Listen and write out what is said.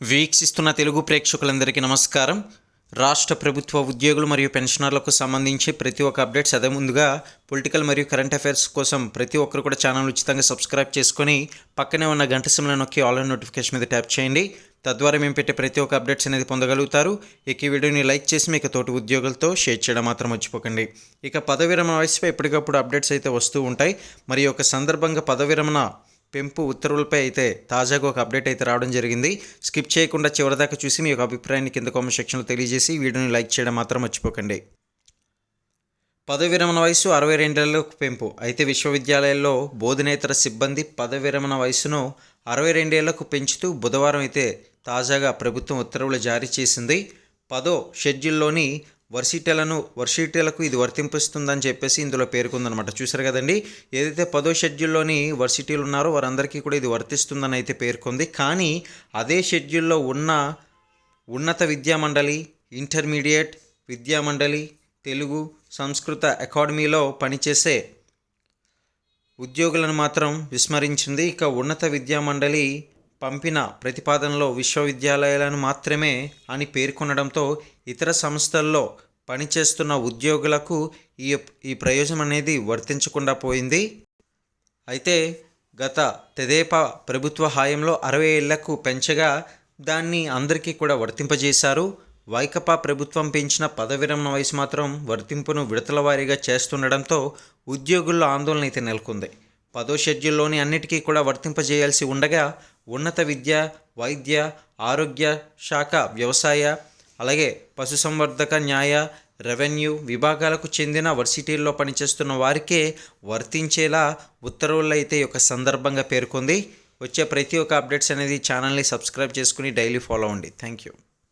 వీక్షిస్తున్న తెలుగు ప్రేక్షకులందరికీ నమస్కారం. రాష్ట్ర ప్రభుత్వ ఉద్యోగులు మరియు పెన్షనర్లకు సంబంధించి ప్రతి ఒక్క అప్డేట్స్ అదే ముందుగా పొలిటికల్ మరియు కరెంట్ అఫైర్స్ కోసం ప్రతి ఒక్కరు కూడా ఛానల్ ఉచితంగా సబ్స్క్రైబ్ చేసుకొని పక్కనే ఉన్న గంట సిమ్లో నొక్కి ఆన్లైన్ నోటిఫికేషన్ మీద ట్యాప్ చేయండి. తద్వారా మేము పెట్టే ప్రతి ఒక్క అప్డేట్స్ అనేది పొందగలుగుతారు. ఇక ఈ వీడియోని లైక్ చేసి మీకు తోటి ఉద్యోగులతో షేర్ చేయడం మాత్రం మర్చిపోకండి. ఇక పదవిరమణ వయసుపై ఎప్పటికప్పుడు అప్డేట్స్ అయితే వస్తూ ఉంటాయి. మరి ఒక సందర్భంగా పదవిరమణ పెంపు ఉత్తర్వులపై అయితే తాజాగా ఒక అప్డేట్ అయితే రావడం జరిగింది. స్కిప్ చేయకుండా చివరిదాకా చూసి మీ యొక్క అభిప్రాయాన్ని కింద కామెంట్ సెక్షన్లో తెలియజేసి వీడియోని లైక్ చేయడం మాత్రం మర్చిపోకండి. పదవి విరమణ వయసు అరవై రెండేళ్ళకు పెంపు. అయితే విశ్వవిద్యాలయాల్లో బోధనేతర సిబ్బంది పదవి విరమణ వయసును అరవై రెండేళ్ళకు పెంచుతూ బుధవారం అయితే తాజాగా ప్రభుత్వం ఉత్తర్వులు జారీ చేసింది. పదో షెడ్యూల్లోని వర్సిటీలను వర్సిటీలకు ఇది వర్తింపిస్తుందని చెప్పేసి ఇందులో పేర్కొందనమాట చూసారు కదండి? ఏదైతే పదో షెడ్యూల్లోని వర్సిటీలు ఉన్నారో వారందరికీ కూడా ఇది వర్తిస్తుందని అయితే పేర్కొంది. కానీ అదే షెడ్యూల్లో ఉన్న ఉన్నత విద్యామండలి ఇంటర్మీడియట్ విద్యామండలి తెలుగు సంస్కృత అకాడమీలో పనిచేసే ఉద్యోగులను మాత్రం విస్మరించింది. ఇక ఉన్నత విద్యామండలి పంపిన ప్రతిపాదనలో విశ్వవిద్యాలయాలను మాత్రమే అని పేర్కొనడంతో ఇతర సంస్థల్లో పనిచేస్తున్న ఉద్యోగులకు ఈ ఈ ప్రయోజనం అనేది వర్తించకుండా పోయింది. అయితే గత తెదేపా ప్రభుత్వ హాయంలో అరవై ఏళ్ళకు పెంచగా దాన్ని అందరికీ కూడా వర్తింపజేశారు. వైకపా ప్రభుత్వం పెంచిన పదవిరమణ వయసు మాత్రం వర్తింపును విడతల వారీగా చేస్తుండడంతో ఉద్యోగుల్లో ఆందోళన అయితే నెలకొంది. పదో షెడ్యూల్లోని అన్నిటికీ కూడా వర్తింపజేయాల్సి ఉండగా ఉన్నత విద్య వైద్య ఆరోగ్య శాఖ వ్యవసాయ అలాగే పశుసంవర్ధక న్యాయ రెవెన్యూ విభాగాలకు చెందిన వర్సిటీల్లో పనిచేస్తున్న వారికే వర్తించేలా ఉత్తర్వులు అయితే ఒక సందర్భంగా పేర్కొంది. వచ్చే ప్రతి ఒక్క అప్డేట్స్ అనేది ఛానల్ని సబ్స్క్రైబ్ చేసుకుని డైలీ ఫాలో అవ్వండి. Thank you.